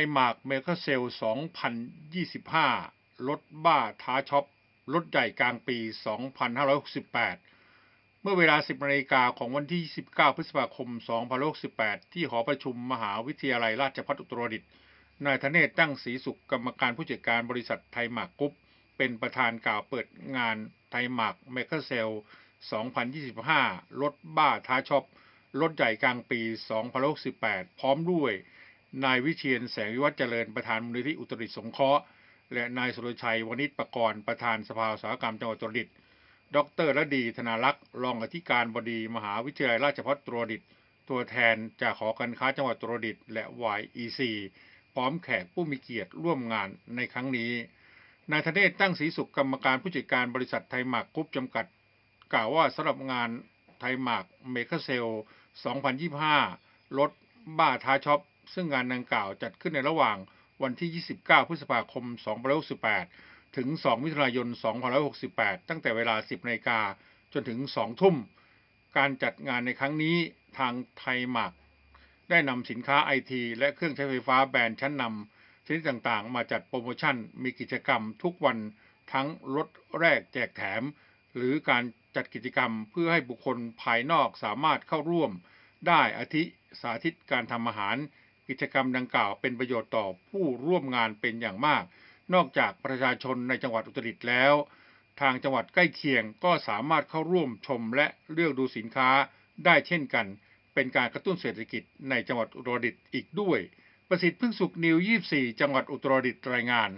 ยหมากเมกเซล 2025 ลดบ้าท้าช็อปลดใหญ่กลางปี 2568 เมื่อเวลา 10นาฬิกาของวันที่ 29 พฤษภาคม2568 ที่หอประชุมมหาวิทยาลัยราชภัฏอุตรดิตถ์ นายธเนศตั้งศรีสุขกรรมการผู้จัดการบริษัทไทยหมากกรุ๊ป เป็นประธานกล่าวเปิดงานไทยหมากเมกเซล 2025 ลดบ้าท้าช็อปลดใหญ่กลางปี2568 พร้อมด้วย นายวิเชียนแสงวิวัฒเจริญประธานมูลนิธิอุตรดิตสงเคราะห์ และนายสุรชัยวณิชประกรณ์ประธานสภาอุตสาหกรรมจังหวัดตรดิต ดรระดีธนารักษ์รองอธิการบดีมหาวิทยาลัยราชภัฏตรดิต ตัวแทนจากหอการค้าจังหวัดตรดิต และ YEC พร้อมแขกผู้มีเกียรติร่วมงานในครั้งนี้ นายธเนศตั้งศรีสุขกรรมการผู้จัดการบริษัทไทยหมากกรุ๊ปจำกัด กล่าวว่าสำหรับงานไทยหมากเมกเซล 2025 ลดบ้าท้าช็อป ซึ่งงานดังกล่าวจัดขึ้นในระหว่างวันที่ 29 พฤษภาคม 2568 ถึง 2 มิถุนายน 2568 ตั้งแต่เวลา 10นาฬิกาจนถึง 2 ทุ่ม การจัดงานในครั้งนี้ทางไทยหมากได้นำสินค้าไอทีและเครื่องใช้ไฟฟ้าแบรนด์ชั้นนำชนิดต่างๆ มาจัดโปรโมชั่น มีกิจกรรมทุกวันทั้งลดแรกแจกแถม หรือการจัดกิจกรรมเพื่อให้บุคคลภายนอกสามารถเข้าร่วม ได้อาทิสาธิตการทำอาหาร กิจกรรมดังกล่าวเป็นประโยชน์ต่อผู้ร่วมงานเป็นอย่างมาก นอกจากประชาชนในจังหวัดอุตรดิตถ์แล้ว ทางจังหวัดใกล้เคียงก็สามารถเข้าร่วมชมและเลือกดูสินค้าได้เช่นกัน เป็นการกระตุ้นเศรษฐกิจในจังหวัดอุตรดิตถ์อีกด้วย ประสิทธิ์พึ่งสุขนิว 24 จังหวัดอุตรดิตถ์รายงาน